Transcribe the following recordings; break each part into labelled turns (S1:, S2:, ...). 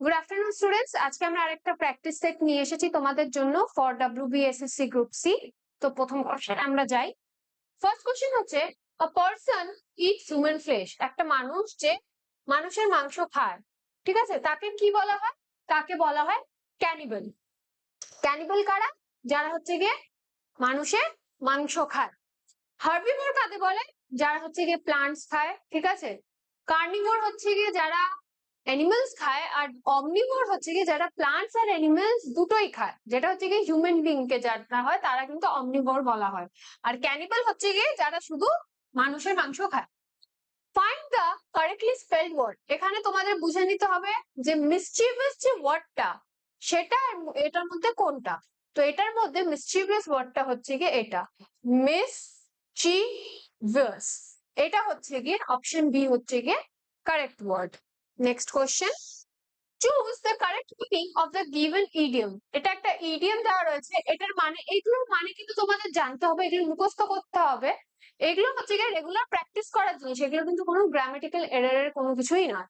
S1: Good afternoon students আজকে আমরা আরেকটা প্র্যাকটিস সেট নিয়ে এসেছি তোমাদের জন্য ফর ডাব্লিউবিএসএসসি গ্রুপ সি তো প্রথম কোশ্চেন আমরা যাই। ফার্স্ট কোশ্চেন হচ্ছে a person it's human flesh একটা মানুষ যে মানুষের মাংস খায়। ঠিক আছে? তাকে কি বলা হয়? তাকে বলা হয় ক্যানিবল ক্যানিবল কারা? যারা হচ্ছে গিয়ে মানুষের মাংস খায়। হার্বিভোর কাকে বলে? যারা হচ্ছে গিয়ে প্লান্টস খায়। ঠিক আছে? কার্নিভোর হচ্ছে গিয়ে যারা অ্যানিমালস খায় আর অমনিভোর হচ্ছে গিয়ে যারা প্লান্টস আর অ্যানিমালস দুটোই খায়। যেটা হচ্ছে গিয়ে হিউম্যান বিং কে যারা হয় তারা কিন্তু অমনিভোর বলা হয়। আর ক্যানিবাল হচ্ছে গিয়ে যারা শুধু মানুষের মাংস খায়। Find the correctly spelled word এখানে তোমাদের বুঝে নিতে হবে যে মিসচিভিয়াস যে ওয়ার্ডটা সেটা এটার মধ্যে কোনটা? তো এটার মধ্যে মিসচিভিয়াস ওয়ার্ডটা হচ্ছে গিয়ে এটা। মিস চিভিয়াস এটা হচ্ছে গিয়ে অপশন বি হচ্ছে গিয়ে correct word next question choose the correct meaning of the given idiom এটা একটা ইডিয়ম দেওয়া রয়েছে। এটার মানে এগুলোর মানে কিন্তু তোমাদের জানতে হবে, এগুলো মুখস্থ করতে হবে। এগুলো হচ্ছে গিয়ে রেগুলার প্র্যাকটিস করার জিনিস। এগুলো কিন্তু কোনো গ্রামেটিক্যাল এরারের কোনো কিছুই না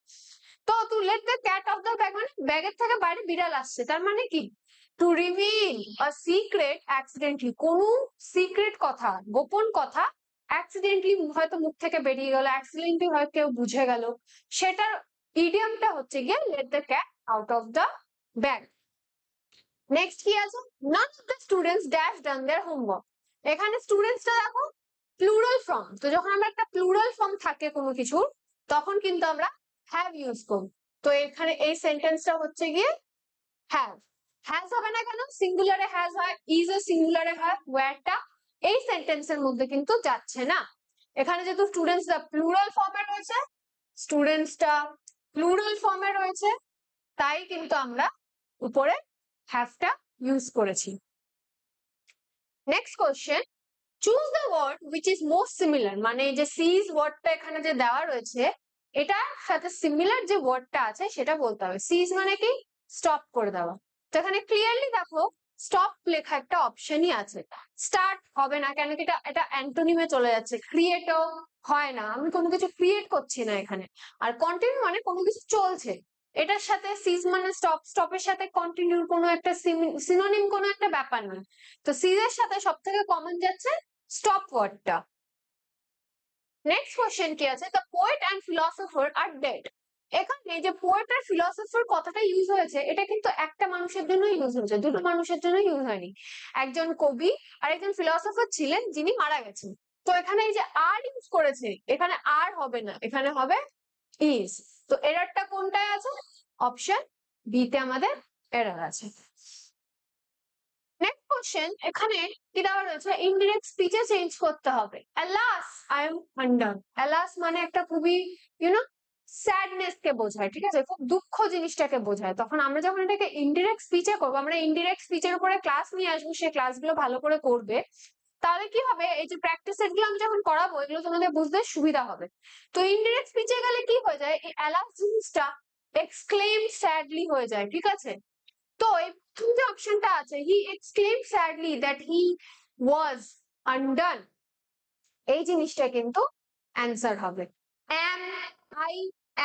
S1: তো to let the cat of the bag মানে ব্যাগের থেকে বাইরে বিড়াল আসছে। তার মানে কি? To reveal a secret accidentally কোন সিক্রেট কথা, গোপন কথা অ্যাক্সিডেন্টলি হয়তো মুখ থেকে বেরিয়ে গেল অ্যাক্সিডেন্টলি হয়তো কেউ বুঝে গেল। সেটার ইডিয়ামটা হচ্ছে গিয়ে let the cat out of the bag next কি আছে? None of the students dash done their homework এখানে স্টুডেন্টসটা দেখো প্লুরাল ফর্ম তো যখন আমরা একটা প্লুরাল ফর্ম থাকে কোনো কিছুর, তখন কিন্তু আমরা হ্যাভ ইউজ করব। তো এখানে এই সেন্টেন্সটা হচ্ছে গিয়ে হ্যাভ হ্যাজ হবে না কেন? সিঙ্গুলারে হ্যাজ হয় ইজ এ সিঙ্গুলারে হয় ওয়ারটা এই সেন্টেন্সের মধ্যে কিন্তু যাচ্ছে না। এখানে যেহেতু স্টুডেন্টস দা প্লুরাল ফর্মে রয়েছে স্টুডেন্টসটা প্লুরাল ফর্মে রয়েছে, তাই কিন্তু আমরা উপরে হ্যাভটা ইউজ করেছি। Next question choose the word which is most similar মানে যে সিজ ওয়ার্ডটা এখানে যে দেওয়া রয়েছে, এটার সাথে সিমিলার যে ওয়ার্ডটা আছে সেটা বলতে হবে। সিজ মানে কি? স্টপ করে দেওয়া। তো এখানে ক্লিয়ারলি দেখো স্টপ লেখা একটা অপশনই আছে। স্টার্ট হবে না কেন কি এটা অ্যান্টোনিমে চলে যাচ্ছে। ক্রিয়েটও হয় না। আমি কোনো কিছু ক্রিয়েট করছি না এখানে। আর কন্টিনিউ মানে কোনো কিছু চলছে। এটার সাথে সিজ মানে স্টপ স্টপের সাথে কন্টিনিউর কোনো একটা সিনোনিম কোনো একটা ব্যাপার নয়। তো সিজের সাথে সব থেকে কমন যাচ্ছে স্টপ ওয়ার্ডটা নেক্সট কোয়েশ্চেন কি আছে? The poet and philosopher are dead এখানে যে পোয়েট আর ফিলসফার কথাটা ইউজ হয়েছে, এটা কিন্তু একটা মানুষের জন্য ইউজ হয়েছে, দুটো মানুষের জন্য ইউজ হয়নি। একজন কবি আর একজন ফিলসফার ছিলেন, যিনি মারা গেছেন। তো এখানে এই যে আর ইউজ করেছে, এখানে আর হবে না, এখানে হবে ইজ তো এরারটা কোনটায় আছে? অপশন বি তে আমাদের এরার আছে। নেক্সট কোশ্চেন এখানে কি দেওয়া রয়েছে? ইনডিরেক্ট স্পিচে চেঞ্জ করতে হবে। Alas I am under alas মানে একটা খুবই ইউনো স্যাডনেস কে বোঝায়, ঠিক আছে? খুব দুঃখ জিনিসটাকে বোঝায়। তখন আমরা যখন এটাকে ইনডিরেক্ট স্পিচে করব, আমরা ইনডিরেক্ট স্পিচের উপরে ক্লাস নিয়ে আসব সেই ক্লাসগুলো ভালো করে করবে। তাহলে কি হবে? এই যে প্র্যাকটিসগুলো আমি যখন করাবো, এগুলো তোমাদের বুঝতে সুবিধা হবে। তো ইনডিরেক্ট স্পিচে গেলে কি হয়ে যায়? এই অ্যালাস জিনিসটা এক্সক্লেম স্যাডলি হয়ে যায়, ঠিক আছে? তো এই প্রথম যে অপশনটা আছে he exclaimed sadly that he was undone এই জিনিসটা কিন্তু অ্যান্সার হবে। এম আই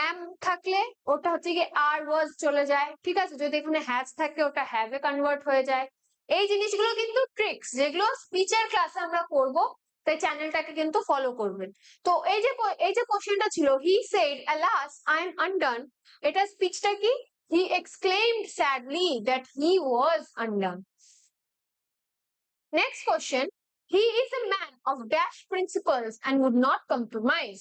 S1: এম থাকলে ওটা হচ্ছে কি আর ওয়াজ চলে যায়, ঠিক আছে? যদি এখানে হ্যাজ থাকে, ওটা হ্যাভ কনভার্ট হয়ে যায়। এই জিনিসগুলো কিন্তু ট্রিক্স যেগুলো স্পিচের ক্লাসে আমরা করব, তাই চ্যানেলটাকে কিন্তু ফলো করবেন। তো এই যে এই যে কোশ্চেনটা ছিল he said alas I am undone এটা স্পিচটা কি? He exclaimed sadly that he was undone next question he is a man of dash principles and would not compromise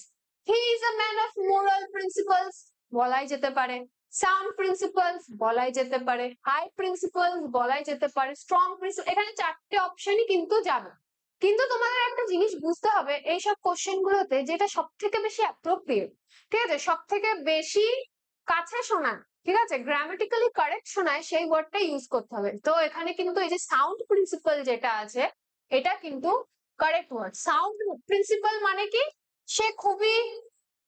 S1: he is a man of moral principles বলাই যেতে পারে। Sound principles বলাই যেতে পারে high principles বলাই যেতে পারে strong principal এখানে চারটে অপশনই কিন্তু যাবে। কিন্তু তোমাদের একটা জিনিস বুঝতে হবে, এইসব কোশ্চেন গুলোতে যেটা সব থেকে বেশি অ্যাপ্রোপ্রিয়েট ঠিক আছে? সব থেকে বেশি কাছে শোনায়, ঠিক আছে? গ্রামেটিক্যালি কারেক্ট শোনায়, সেই ওয়ার্ডটা ইউজ করতে হবে। তো এখানে কিন্তু এই যে সাউন্ড প্রিন্সিপাল যেটা আছে, এটা কিন্তু কারেক্ট ওয়ার্ড সাউন্ড প্রিন্সিপাল মানে কি? সে খুবই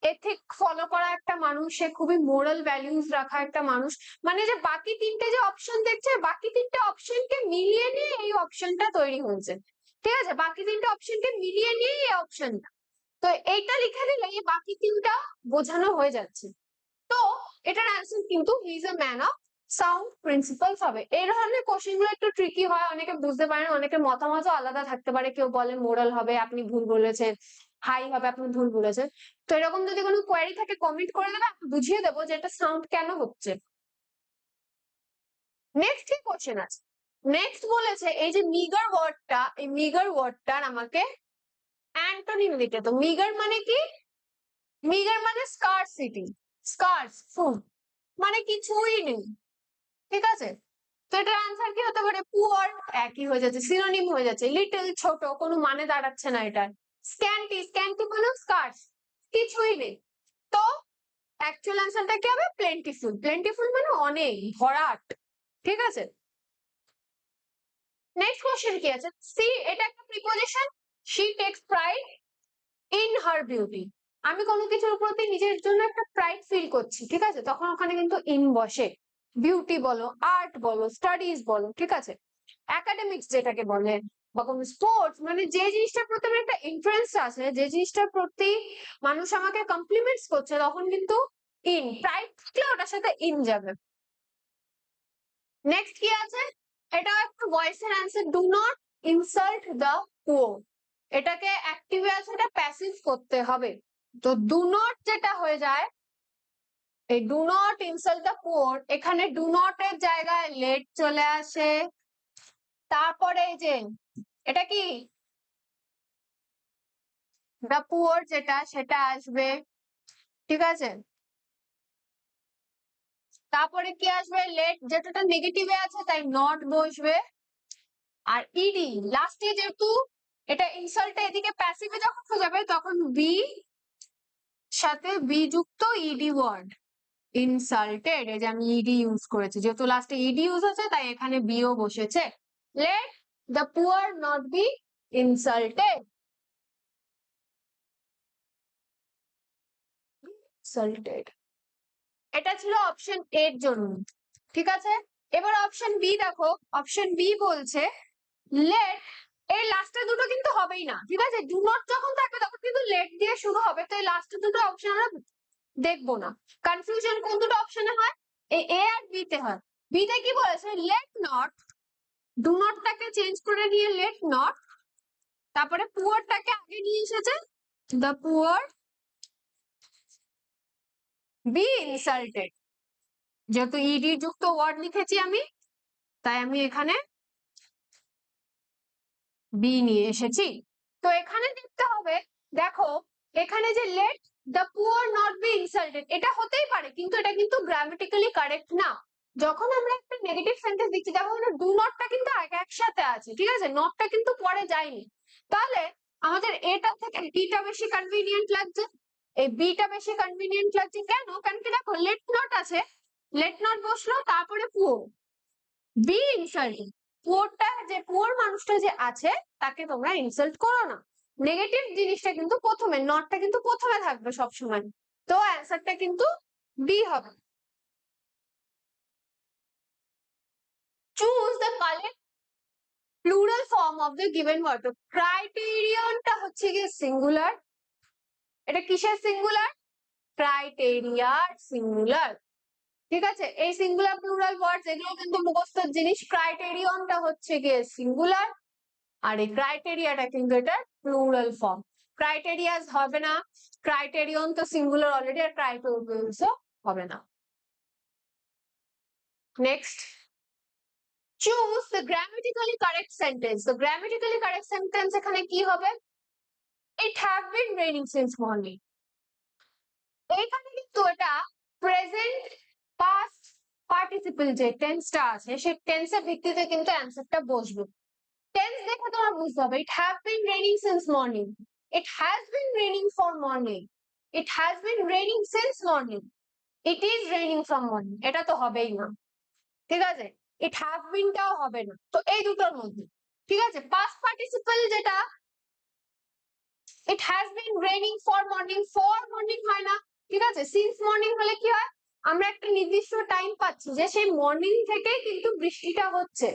S1: এথিক ফলো করা একটা মানুষ, সে খুবই মোরাল ভ্যালিউজ রাখা একটা মানুষ। মানে যে বাকি তিনটে যে অপশন দেখছে, বাকি তিনটে অপশনকে মিলিয়ে নিয়ে এই অপশনটা তৈরি হয়েছে। ঠিক আছে? বাকি তিনটে অপশনকে মিলিয়ে নিয়ে এই অপশনটা তো এইটা লিখে দিলে এই বাকি তিনটা বোঝানো হয়ে যাচ্ছে। তো এটার অ্যান্সার কিন্তু he is a man of sound principles হবে। এই ধরনের কোশ্চেনগুলো একটু ট্রিকি হয়। অনেকে বুঝতে পারেন অনেকের মতামতও আলাদা থাকতে পারে। কেউ বলে মোরাল হবে, আপনি ভুল বলেছেন। হাই হবে আপনি ভুল বলেছেন। তো এরকম যদি কোনো কোয়ারি থাকে কমেন্ট করে দেবে বুঝিয়ে দেবো যে এটা সাউন্ড কেন হচ্ছে। নেক্সট কি কোশ্চেন আছে? নেক্সট বলেছে, এই যে মিগার ওয়ার্ডটা এই মিগার ওয়ার্ডটার আমাকে অ্যান্টোনিম দিতে। তো মিগার মানে কি? মিগার মানে স্কারসিটি স্কার্স ফুড মানে কিছুই নেই। ঠিক আছে? তো এটার আনসার কি হতে পারে? পুয়ার একই হয়ে যাচ্ছে সিনোনিম হয়ে যাচ্ছে লিটল ছোট, কোনো মানে দাঁড়াচ্ছে না এটার। স্ক্যান্টি স্ক্যান্টি মানে স্কার্স কিছুই নেই। তো অ্যাকচুয়াল আনসারটা কি হবে? প্লেন্টিফুল প্লেন্টিফুল মানে অনেক, ভরাট, ঠিক আছে? নেক্সট কোশ্চেন কি আছে? সি এটা একটা preposition she takes pride in her beauty আমি কোনো কিছুর প্রতি নিজের জন্য একটা প্রাইড ফিল করছি, ঠিক আছে? তখন ওখানে কিন্তু ইন বসে। বিউটি বলো আর্ট বলো স্টাডিজ বলো, ঠিক আছে? একাডেমিক্স যেটাকে বলে কোনো স্পোর্টস মানে যে জিনিসটার প্রতি আমার একটা ইন্টারেস্ট আছে, যে জিনিসটার প্রতি মানুষ আমাকে কমপ্লিমেন্টস করছে, তখন কিন্তু ইন প্রাইড থাকলে ওটার সাথে ইন যাবে। নেক্সট কি আছে? এটা একটা ভয়েসের answer do not insult the poor এটাকে অ্যাক্টিভে আছে, এটা প্যাসিভ করতে হবে। তো ডু নট যেটা হয়ে যায়, এই do not insult the poor এখানে ডু নট এর জায়গায় লেট চলে আসে। তারপরে এই যে এটা কি? দ্য পুয়ার যেটা, সেটা আসবে। ঠিক আছে? তারপরে কি আসবে? লেট যেটা নেগেটিভে আছে, তাই নট বসবে। আর ইডি লাস্টে যেহেতু এটা ইনসাল্টে এদিকে প্যাসিভে যখন যাবে, তখন বি সাথে বি যুক্ত ইডি ওয়ার্ড ইনসাল্টেড এই যে আমি ইডি ইউজ করেছি। যেহেতু লাস্টে ইডি ইউজ আছে তাই এখানে বিও বসেছে। Let the poor not be insulted insulted এটা ছিল অপশন এর জন্য। ঠিক আছে? এবার অপশন বি দেখো। অপশন বি বলছে লেট এই লাস্টের দুটো কিন্তু হবেই না। ঠিক আছে? ডু নট যখন থাকবে তখন কিন্তু লেট দিয়ে শুরু হবে। তো এই লাস্টের দুটো অপশন আমরা দেখব না। কনফিউশন কোন দুটো অপশনে হয়? এই এ আর বি তে হয়। বি তে কি বলেছে? লেট নট ডু নটটাকে চেঞ্জ করে নিয়ে লেট নট তারপরে পুয়ারটাকে আগে নিয়ে এসেছে দ্য পুয়ার বি ইনসাল্টেড যেহেতু ইডি যুক্ত ওয়ার্ড লিখেছি আমি, তাই আমি এখানে বি নিয়ে এসেছি। তো এখানে দেখতে হবে, দেখো, এখানে যে let the poor not be insulted এটা হতেই পারে, কিন্তু এটা কিন্তু গ্রামেটিক্যালি কারেক্ট না। যখন আমরা একটা নেগেটিভ সেন্টেন্স দিচ্ছি দেখো ডু নটটা কিন্তু একসাথে আছে, ঠিক আছে? নটটা কিন্তু পরে যায়নি। তাহলে আমাদের এটা থেকে ডিটা বেশি কনভিনিয়েন্ট লাগছে। এই বিটা বেশি কনভিনিয়েন্ট লাগছে কেন? কারণ কি দেখো লেট নট আছে লেট নট বসল, তারপরে পুয়ার বি ইনসাল্টিং পুয়ারটা যে পুয়ার মানুষটা যে আছে, তাকে তোমরা ইনসাল্ট করো না। নেগেটিভ জিনিসটা কিন্তু প্রথমে নটটা কিন্তু প্রথমে থাকবে সবসময়। তো অ্যান্সারটা কিন্তু বি হবে। Choose the correct plural form of the given word তো ক্রাইটেরিয়নটা হচ্ছে গিয়ে সিঙ্গুলার এটা কিসের সিঙ্গুলার ক্রাইটেরিয়ার সিঙ্গুলার ঠিক আছে? এই সিঙ্গুলার প্লুরাল ওয়ার্ডস এগুলো কিন্তু মুখস্থর জিনিস। ক্রাইটেরিয়নটা হচ্ছে গিয়ে সিঙ্গুলার আর এই ক্রাইটেরিয়াটা কিন্তু এটা প্লুরাল ফর্ম ক্রাইটেরিয়াস হবে না। ক্রাইটেরিয়ন তো সিঙ্গুলার অলরেডি আর ক্রাইটেরিয়াসও হবে না। Next choose the grammatically correct sentence তো গ্রামেটিক্যালি কারেক্ট সেন্টেন্স এখানে কি হবে? It have been raining since morning এইখানে কিন্তু এটা প্রেজেন্ট পাস্ট পার্টিসিপল যে টেন্সটা আছে সেই টেন্সের ভিত্তিতে কিন্তু অ্যান্সারটা বসবে। টেন্স দেখে তোমার বুঝতে হবে। It have been raining since morning it has been raining for morning it has been raining since morning it is raining from morning এটা তো হবেই না। ঠিক আছে? ইট হ্যাভ বিনটাও হবে না তো এই দুটোর মধ্যে, ঠিক আছে? পাস্ট পার্টিসিপল যেটা it has been raining for morning for morning হয় না, ঠিক আছে? সিন্স মর্নিং হলে কি হয়? আমরা একটা নির্দিষ্ট টাইম পাচ্ছি যে সেই মর্নিং থেকে কিন্তু বৃষ্টিটা হচ্ছে,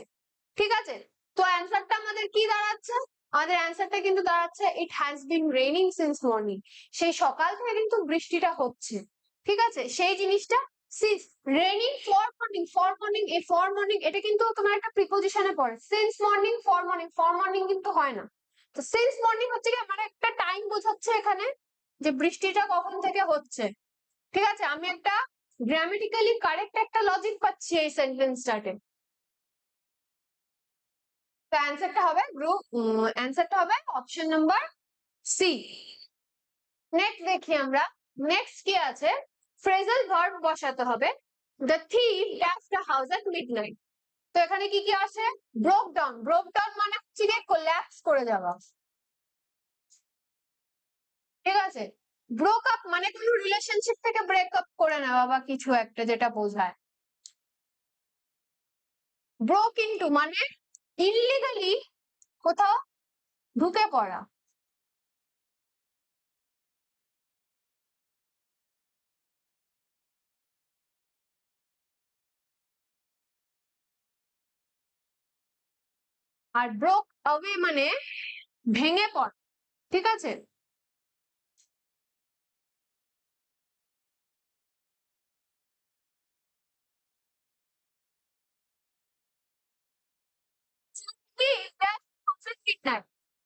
S1: ঠিক আছে? তো অ্যান্সারটা আমাদের কি দাঁড়াচ্ছে? আমাদের অ্যান্সারটা কিন্তু দাঁড়াচ্ছে it has been raining since morning সেই সকাল থেকে কিন্তু বৃষ্টিটা হচ্ছে, ঠিক আছে? সেই জিনিসটা since for morning for morning for morning এটা কিন্তু তোমার একটা প্রিপোজিশনে মর্নিং ফর মর্নিং কিন্তু হয় না। তো মর্নিং হচ্ছে কি, আমার একটা টাইম বোঝাচ্ছে এখানে যে বৃষ্টিটা কখন থেকে হচ্ছে। ঠিক আছে? আমি একটা গ্রামেটিক্যালি কারেক্ট একটা লজিক পাচ্ছি এই সেন্টেন্সটাতে অ্যান্সারটা হবে গ্রুপ অ্যান্সারটা হবে অপশন নাম্বার সি নেক্সট দেখি আমরা। নেক্সট কি আছে? ফ্রেজাল ভার্ব বসাতে হবে। The thief dash the house at midnight তো এখানে কি কি আছে? ব্রোক ডাউন ব্রোক ডাউন মানে হচ্ছে গিয়ে কোল্যাপস করে যাওয়া। ঠিক আছে? ব্রোক আপ মানে কোনো রিলেশনশিপ থেকে ব্রেক আপ করে নেওয়া বা কিছু একটা যেটা বোঝায়। ব্রোক ইনটু মানে ইনলিগালি কোথাও ঢুকে পড়া। আর ব্রোক অ্যাওয়ে মানে ভেঙে পড়া, ঠিক আছে?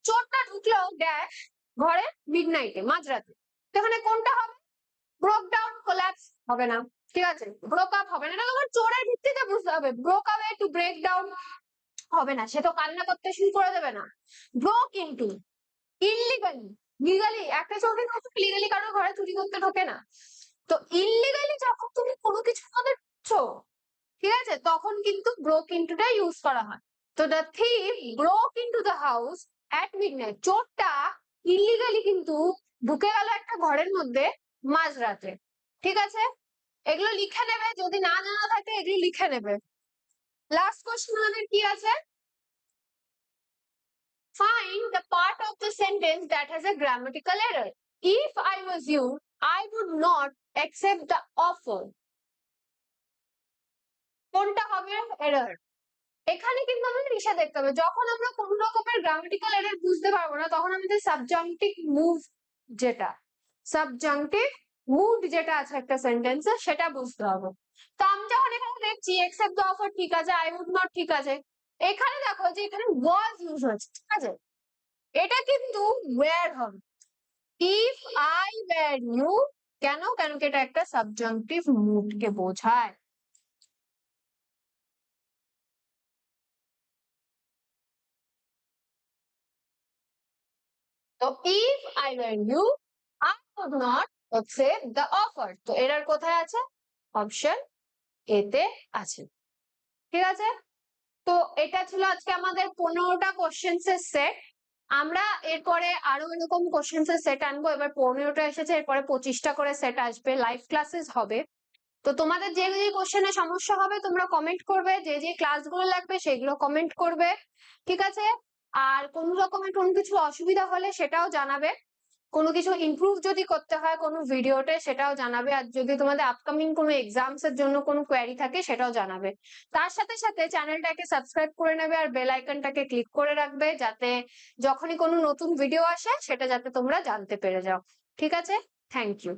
S1: চোরটা ঢুকলো ড্যাশ ঘরে মিডনাইটে মাঝরাতে। তো এখানে কোনটা হবে? ব্রোক ডাউন কোল্যাপস হবে না, ঠিক আছে? ব্রোক আপ হবে না। এটা তোমার চোরের ভিত্তিতে বুঝতে হবে। Broke up to break down হবে না। সে তো কান্না করতে শুরু করে দেবে না। ব্রোক ইন্টু ইনলিগালি লিগালি একটা চোর কিন্তু লিগালি কারোর ঘরে চুরি করতে ঢোকে না। তো ইনলিগালি যখন তুমি কোনো কিছু মধ্যে ঢুকছো, ঠিক আছে, তখন কিন্তু ব্রোক ইনটুটা ইউজ করা হয়। তো the thief broke into the house at midnight চোরটা ইলিগালি কিন্তু ঢুকে গেল একটা ঘরের মধ্যে মাঝরাতে। ঠিক আছে? এগুলো লিখে নেবে। যদি না জানা থাকে, এগুলো লিখে নেবে। লাস্ট কোশ্চেন আমাদের কি আছে Find the part of the sentence that has a grammatical error. If I was you, I would not accept the offer. কোনটা হবে এরর এখানে কিন্তু আমাদের ইসা দেখতে হবে যখন আমরা কোন রকমের গ্রামাটিক্যাল এরর বুঝতে পারব না তখন আমাদের সাবজাংটিভ মুভ যেটা সাবজাংটিভ মুড যেটা আছে একটা সেন্টেন্সে সেটা বুঝতে হবে। তো আমি যখন এখানে দেখছি এক্সেপ্ট দ্য অফার ঠিক আছে আই উড নট ঠিক আছে, এখানে দেখো যে এখানে ওয়াজ ইউজ হয়েছে, ঠিক আছে? এটা কিন্তু ওয়্যার হবে। ইফ আই ওয়্যার ইউ কেন? কেন কি এটা একটা সাবজাংটিভ মুড কে বোঝায়? তো if I were you I would not accept the offer তো এরার কোথায় আছে? অপশন এতে আছে। ঠিক আছে? তো এটা ছিল আজকে আমাদের পনেরোটা কোশ্চেন্স এর সেট আমরা এরপরে আরও এরকম কোশ্চেন্স এর সেট আনব। এবার পনেরোটা এসেছে, এরপরে পঁচিশটা করে সেট আসবে। লাইভ ক্লাসেস হবে। তো তোমাদের যে যে কোশ্চেনে সমস্যা হবে, তোমরা কমেন্ট করবে। যে যে ক্লাসগুলো লাগবে, সেগুলো কমেন্ট করবে। ঠিক আছে? আর কোনো রকমের কোনো কিছু অসুবিধা হলে সেটাও জানাবে। কোনো কিছু ইমপ্রুভ যদি করতে হয় কোনো ভিডিওতে সেটাও জানাবে। আর যদি তোমাদের আপকামিং কোনো এক্সামস এর জন্য কোনো কোয়ারি থাকে, সেটাও জানাবে। তার সাথে সাথে চ্যানেলটাকে সাবস্ক্রাইব করে নেবে আর বেল আইকনটাকে ক্লিক করে রাখবে, যাতে যখনই কোনো নতুন ভিডিও আসে, সেটা যাতে তোমরা জানতে পেরে যাও। ঠিক আছে? Thank you